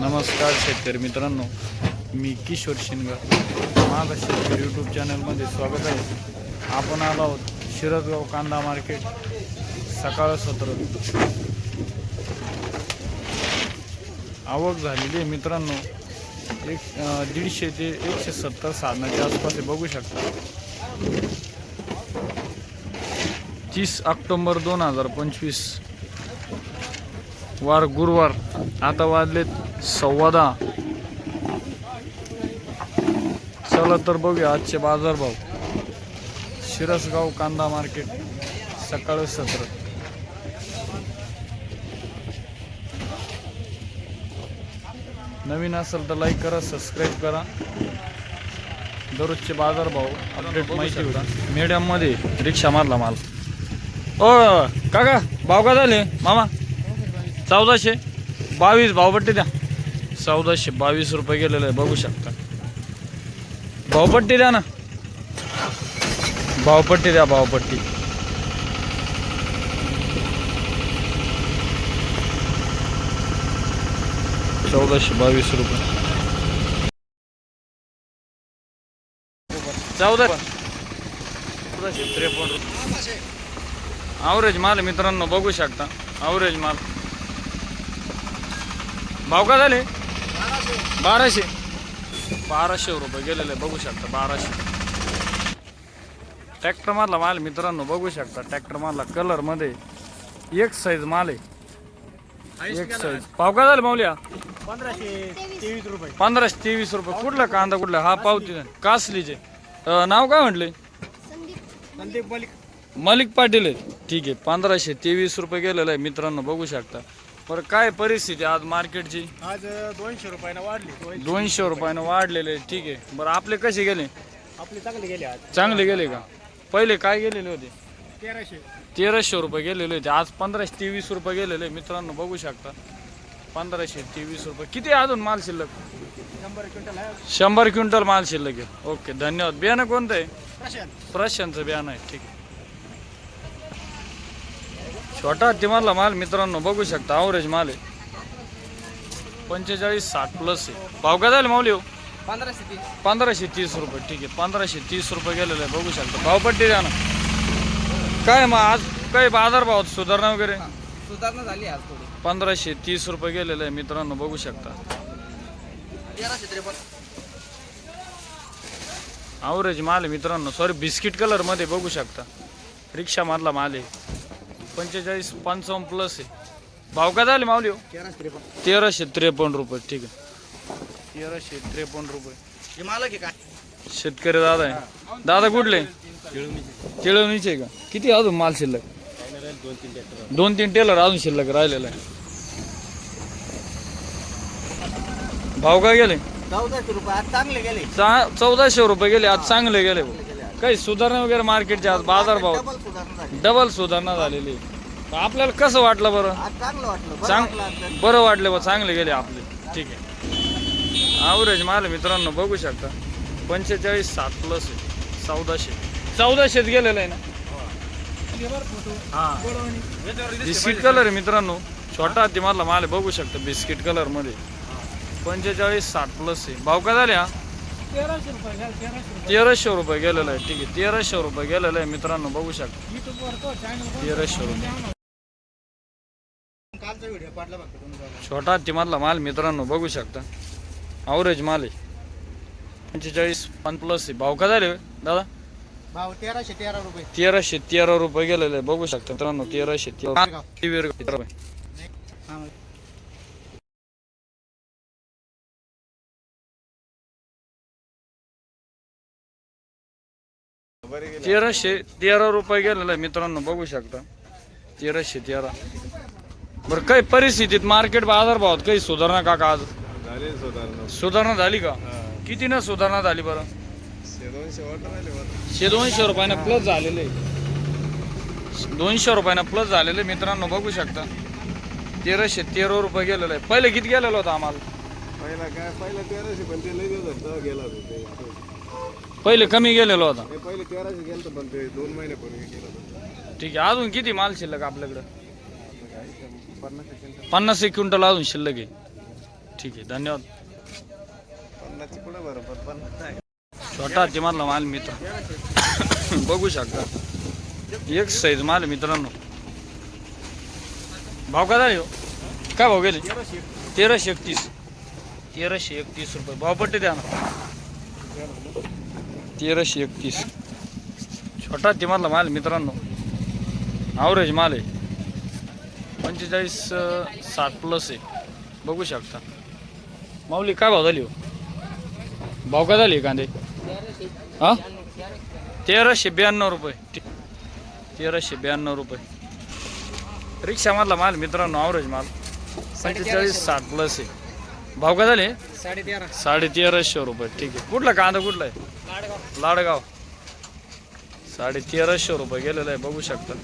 नमस्कार शेतकरी मित्रांनो मी किशोर शिनगर माझा शेतकरी यूट्यूब चॅनलमध्ये स्वागत आहे. आपण आलो आहोत शिरदगाव कांदा मार्केट सकाळ सत्र. आवक झालेली आहे मित्रांनो. एक दीडशे ते एकशे सत्तर साधनाच्या आसपास आहे. बघू शकता. तीस ऑक्टोंबर दोन हजार पंचवीस. वार गुरुवार. आता वाजलेत सव्वा दहा चला तर बघूया आजचे बाजारभाव शिरसगाव कांदा मार्केट सकाळ सत्र. नवीन असेल तर लाईक करा सबस्क्राईब करा. दररोजचे बाजारभाव अपडेट माहिती होता. मीडियममध्ये रिक्षा मारला माल. ओ काका भाव का झाले? मामा चौदाशे. बावीस भावपट्टी द्या. चौदाशे बावीस रुपये गेलेलं आहे बघू शकता. भावपट्टी द्या ना. भावपट्टी द्या भावपट्टी. चौदाशे बावीस रुपये. चौदा चौदाशे त्रेपन्न रुपये. आवरेज माल मित्रांनो बघू शकता. आवरेज माल. भाव का झाले? बाराशे. बाराशे रुपये गेलेले बघू शकता बाराशे. ट्रॅक्टर मधला माल मित्रांनो बघू शकता ट्रॅक्टर मधला कलरमध्ये एक साईज माल आहे. एक साईज पाव का झाले माऊल्या पंधराशे तेवीस रुपये. पंधराशे तेवीस रुपये. कुठला कांदा कुठला? हा पावती कासलीचे. अं, नाव काय म्हटले? संदीप मलिक. मलिक पाटील आहे. ठीक आहे पंधराशे तेवीस रुपये गेलेलं आहे मित्रांनो बघू शकता. बरं काय परिस्थिती आज मार्केटची? आज दोनशे रुपयानं वाढली. दोनशे. रुपयानं वाढलेले. ठीक आहे. बरं आपले कसे गेले? आपले चांगले गेले आज. चांगले गेले का? पहिले काय गेलेले होते? तेराशे. तेराशे रुपये गेलेले होते. आज पंधराशे तेवीस रुपये गेलेले. मित्रांनो बघू शकता. पंधराशे तेवीस रुपये. किती अजून माल शिल्लक? शंभर क्विंटल शंभर क्विंटल माल शिल्लक आहे. ओके धन्यवाद. बियाणं कोणतं आहे? प्रशांत. प्रशांतचं बियाणं आहे. ठीक आहे. छोटा हत्तीमारला माल मित्रांनो बघू शकता अवरेज माल आहे. पंचेचाळीस साठ प्लस आहे. भाव का झाले माऊली हो? पंधराशे तीस. पंधराशे तीस रुपये. ठीक आहे पंधराशे तीस रुपये गेलेलं आहे बघू शकता. भावपट्टी द्या ना. काय मग आज काय बाजार भावात सुधारणा वगैरे? सुधारणा झाली आज थोडी. पंधराशे तीस रुपये गेलेलं आहे मित्रांनो बघू शकता. अवरेज माल आहे मित्रांनो. सॉरी बिस्किट कलरमध्ये बघू शकता. रिक्षा मधला माल आहे. पंचेचाळीस पंचावन्न प्लस आहे. भाव का झाले माऊली हो? तेराशे त्रेपन्न तेराशे त्रेपन्न रुपये ठीक आहे. तेराशे त्रेपन्न रुपये. हे मालक आहे काय शेतकरी दादा आहे. दादा कुठले? तिळवणीचे का? किती अजून माल शिल्लक? दोन तीन ट्रॅक्टर दोन तीन टेलर अजून शिल्लक राहिलेलं आहे. भाव काय गेले? चौदाशे रुपये आज चांगले गेले. चा- चौदाशे रुपये गेले आज चांगले गेले. भाऊ. काही सुधारणा वगैरे मार्केटचे आज बाजार भाव डबल सुधारणा झाली. डबल सुधारणा झालेली. आहे. आपल्याला कसं वाटलं बरं? आज चांगलं वाटलं. बरं चांग वाटलं आज. बरं वाटले बा चांगले गेले आपले. ठीक आहे. ॲव्हरेज माल मित्रांनो बघू शकता. पंचेचाळीस सात प्लस आहे. चौदाशे. चौदाशेच गेलेलं आहे ना? बिस्किट कलर आहे मित्रांनो. छोटा हाती मधला माल आहे बघू शकता. बिस्किट कलरमध्ये. पंचेचाळीस साठ प्लस आहे. भाव का झाले हा? तेराशे रुपये घ्या, तेराशे रुपये. तेराशे रुपये गेलेलं आहे ठीक आहे. तेराशे रुपये गेलेलं आहे मित्रांनो बघू शकता. युट्यूबवर तो चॅनल तेराशे रुपये. कालचा व्हिडिओ पाडला बघा तुम्ही छोटा हत्तीमधला माल मित्रांनो बघू शकता. ॲव्हरेज माल आहे. पंचेचाळीस पाच प्लस आहे. भाव का झाले दादा? भाव तेराशे तेरा रुपये. तेराशे तेरा रुपये गेलेले आहे बघू शकता मित्रांनो तेराशे तेरा. रुपये हा. तेराशे तेरा रुपये गेलेलं आहे मित्रांनो बघू शकता. तेराशे तेरा. बरं काही परिस्थितीत मार्केट बाजार भावात काही सुधारणा का का आज? झाले सुधारणा. सुधारणा झाली का? किती ना सुधारणा झाली बरं? शे दोनशे रुपयानं प्लस झालेले. दोनशे रुपयानं प्लस झालेले मित्रांनो बघू शकता. तेराशे तेरा रुपये गेलेलं आहे. पहिले किती गेलेलं होतं आम्हाला? पहिला काय पहिला तेराशे पण ते लई तेव्हा गेला पहिले कमी गेलेलं होतं. हे पहिले तेराशे गेलं होतं पण ते दोन महिन्यापूर्वी गेलं होतं. ठीक आहे अजून किती माल शिल्लक आपल्याकडं? पन्नास एक क्विंटल. अजून शिल्लक आहे. ठीक आहे धन्यवाद. पन्नासची पुढे बरोबर पन्नास नाही. छोटा हत्तीमधला माल मित्र. बघू शकता. एक साईज माल मित्रांनो. भाव का झाले हो? काय भाव गेले? तेराशे एकतीस. तेराशे एकतीस रुपये. भाव पट्टे द्या ना. तेराशे एकतीस. छोटा तिमारला माल मित्रांनो. ॲव्हरेज माल आहे. पंचेचाळीस सात साठ प्लस आहे. बघू शकता. माऊली काय भाव झाली हो? भाव काय झाली कांदे? हां? तेराशे ब्याण्णव रुपये. तेराशे ब्याण्णव रुपये. रिक्षामधला माल मित्रांनो ॲव्हरेज माल. पंचेचाळीस साठ प्लस आहे. भाव काय झाले? साडे तेरा साडे तेराशे रुपये. ठीक आहे. कुठला कांदा कुठला आहे? लाडगाव. साडे तेराशे रुपये गेलेला आहे बघू शकता.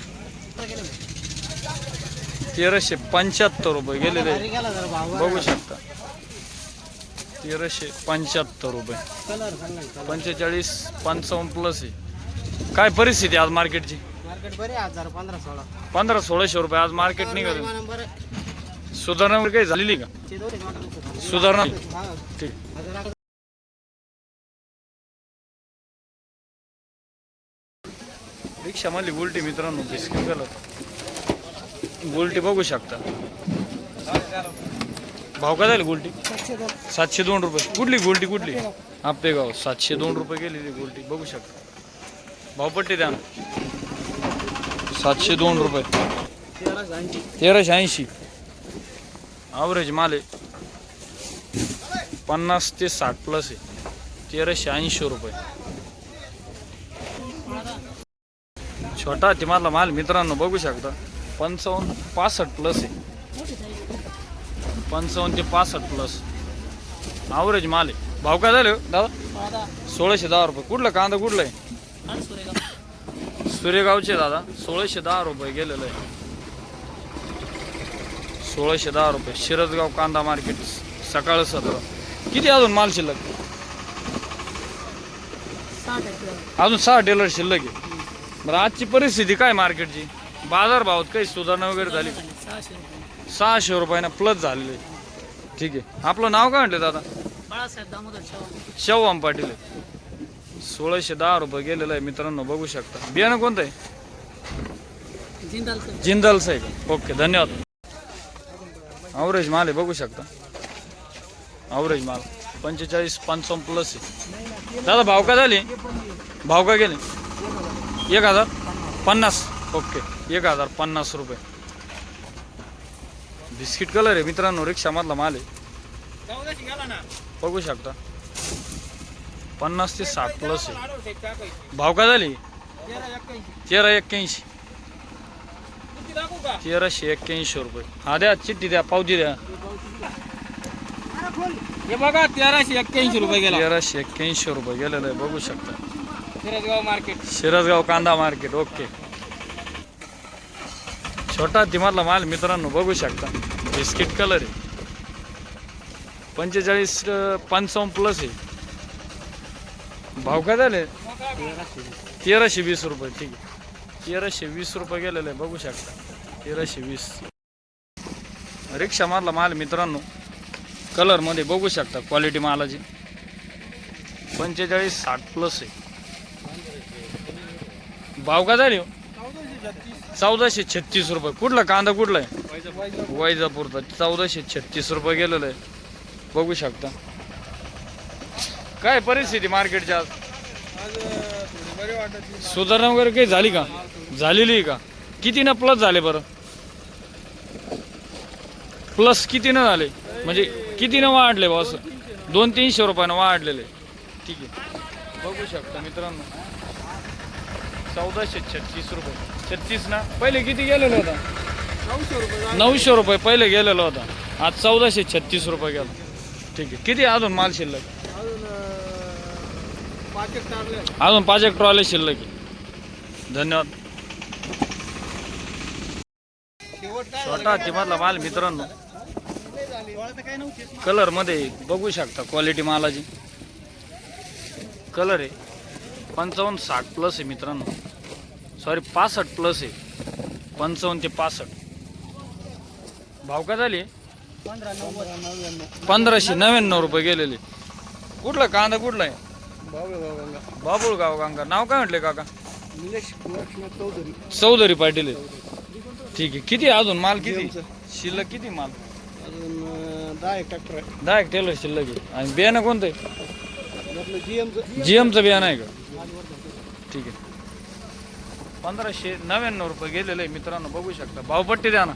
तेराशे पंच्याहत्तर रुपये गेलेले आहे. बघू शकता. तेराशे पंच्याहत्तर रुपये. पंचेचाळीस पंचावन्न प्लस आहे. काय परिस्थिती आज मार्केटची? मार्केट बरे हजार पंधरा सोळा. पंधरा सोळाशे रुपये आज मार्केट निघाल. सुधारणा वगैरे काही झालेली का? सुधारणा? ठीक. रिक्षामधली गुलटी मित्रांनो बिस्किट कलर गुलटी बघू शकता. भाव काय झाले गुलटी सातशे दोन रुपये. कुठली गुलटी कुठली? आपले गाव सातशे दोन रुपये गेलेली गुलटी बघू शकता. भावपट्टी द्या ना. सातशे दोन रुपये. तेराशे ऐंशी. ॲव्हरेज माल आहे. पन्नास ते साठ प्लस आहे. तेराशे ऐंशी रुपये. छोटा हत्तीमधला माल मित्रांनो बघू शकता. पंचावन्न पासष्ट प्लस आहे. पंचावन्न ते पासष्ट प्लस ॲव्हरेज माल आहे. भाव काय झाले हो, दादा? सोळाशे दहा रुपये. कुठला कांदा कुठला आहे? सूर्यगावचे दादा. सोळाशे दहा रुपये गेलेलं आहे. सोळाशे दहा रुपये. शिरसगाव कांदा मार्केट सकाळ सतरा. किती अजून माल शिल्लक? अजून सहा टेलर शिल्लक आहे. बरं आजची परिस्थिती काय मार्केटची? बाजार भावात काही सुधारणा वगैरे झाली? सहाशे रुपयानं प्लस झालेले. आहे. ठीक आहे. आपलं नाव काय म्हटलं दादा? शेववाम पाटील आहे. सोळाशे दहा रुपये गेलेलं आहे मित्रांनो बघू शकता. बियाणं कोणतं आहे? जिंदाल का ओके धन्यवाद. अवरेज माल आहे बघू शकता. अवरेज माल. पंचेचाळीस पंचावन्न प्लस आहे. दादा भाव का झाले? भाव का गेले? एक हजार पन्नास. ओके एक हजार पन्नास रुपये. बिस्किट कलर आहे मित्रांनो रिक्षामधला माल आहे. बघू शकता. पन्नास ते साठ प्लस आहे. भाव का झाली? तेरा एक्क्याऐंशी. तेराशे एक्क्याऐंशी रुपये. हा द्या चिठ्ठी द्या पावती द्या. हे बघा तेराशे एक्क्याऐंशी रुपये गेला. तेराशे एक्क्याऐंशी रुपये गेलेलं आहे बघू शकता. शिरसगाव मार्केट. शिरसगाव कांदा मार्केट ओके. छोटा तिमधला माल मित्रांनो बघू शकता. बिस्किट कलर आहे. पंचेचाळीस पंचावन्न प्लस आहे. भाव काय झाले? तेराशे वीस रुपये ठीक आहे. तेराशे वीस रुपये गेलेलं बघू शकता. तेराशे वीस. रिक्षा मारला माल मित्रांनो कलरमध्ये बघू शकता क्वालिटी मालाची. पंचेचाळीस साठ प्लस आहे. भाव का झाली हो? चौदाशे छत्तीस रुपये. कुठला? कांदा कुठला आहे? वैजापूरचा. चौदाशे छत्तीस रुपये गेलेलं आहे. बघू शकता. काय परिस्थिती मार्केटची आज? सुधारणा वगैरे काही झाली का? झालेली आहे का? किती ना प्लस झाले बरं? प्लस कितीनं झाले? म्हणजे कितीनं वाढले बा असं दोन तीनशे रुपयानं वाढलेले. ठीक आहे. बघू शकता मित्रांनो. चौदाशे छत्तीस रुपये. छत्तीस ना? पहिले किती गेलेलं होता? नऊशे रुपये पहिले गेलेला होता. आज चौदाशे छत्तीस रुपये गेला. ठीक आहे. किती अजून माल शिल्लक? अजून पाच एक ट्रॉले शिल्लक धन्यवाद. शेवट मधला छोटा माल मित्रांनो. कलरमध्ये बघू शकता क्वालिटी मालाची. कलर आहे. पंचावन्न साठ प्लस आहे मित्रांनो. सॉरी पासष्ट प्लस आहे. पंचावन्न ते पासष्ट. भाव का झाली? पंधराशे नव्याण्णव रुपये गेलेले. कुठला कांदा कुठला आहे? बाबळे बाबा बाबुळगाव कांका नाव काय म्हटले काका? चौधरी. पाटील आहे. ठीक आहे. किती अजून माल किती. शिल्लक किती माल? दहा एक ट्रॅक्टर आहे. दहा एक टेलर शिल्लक आहे. आणि बियाणं कोणतं आहे? आपलं जी एमचं जीएमचं बियाणं आहे का? ठीक आहे. पंधराशे नव्याण्णव रुपये गेलेलं आहे मित्रांनो बघू शकता. भावपट्टी द्या ना.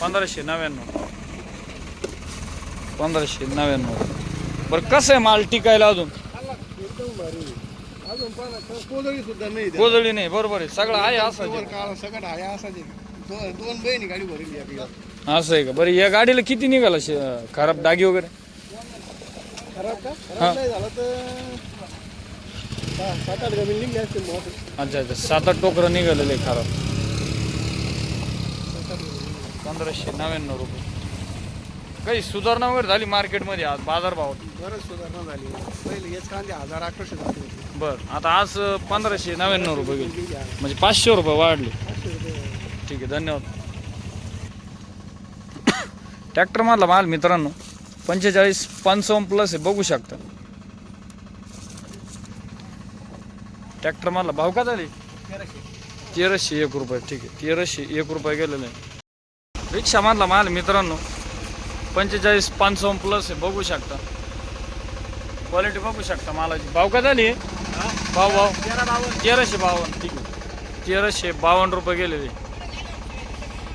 पंधराशे नव्याण्णव. पंधराशे नव्याण्णव. बरं कसं आहे माल टिकायला अजून? एकदम भारी. अजून पण कोदळी सुद्धा नाही. कोजळी बरोबर आहे. सगळं आहे असं वर काळा सगळं आहे असाच आहे. दोन दोन बहिणी गाडी भरली आपल्याला असं आहे का? बरं या गाडीला किती निघाला शे- खराब डागी वगैरे? खराब का? हा. खराब नाही झालं तर सहा- सात आठ गाडी निघली असतील बहुत अच्छा अच्छा. सात आठ टोकरं निघालेले आहे खराब. पंधराशे नव्याण्णव रुपये. काही सुधारणा वगैरे झाली मार्केटमध्ये आज बाजारभावात? बरंच सुधारणा झाली. पहिले हेच कांदे हजार अकराशे होते. बरं आता आज पंधराशे नव्याण्णव रुपये गेले. गेली आहे. म्हणजे पाचशे रुपये वाढले. पाचशे रुपये. ठीक आहे धन्यवाद. ट्रॅक्टर मधला माल मित्रांनो पंचेचाळीस पंचावन्न प्लस आहे बघू शकता. ट्रॅक्टर मधला भाव का झाले तेराशे. एक रुपये ठीक आहे. तेराशे एक रुपये गेलेले आहे. रिक्षा मधला माल मित्रांनो पंचेचाळीस पंचावन्न प्लस आहे बघू शकता. क्वालिटी बघू शकता मालाची. भाव का झाली भाव भाव. तेराशे बावन्न ठीक आहे. तेराशे बावन्न रुपये गेलेले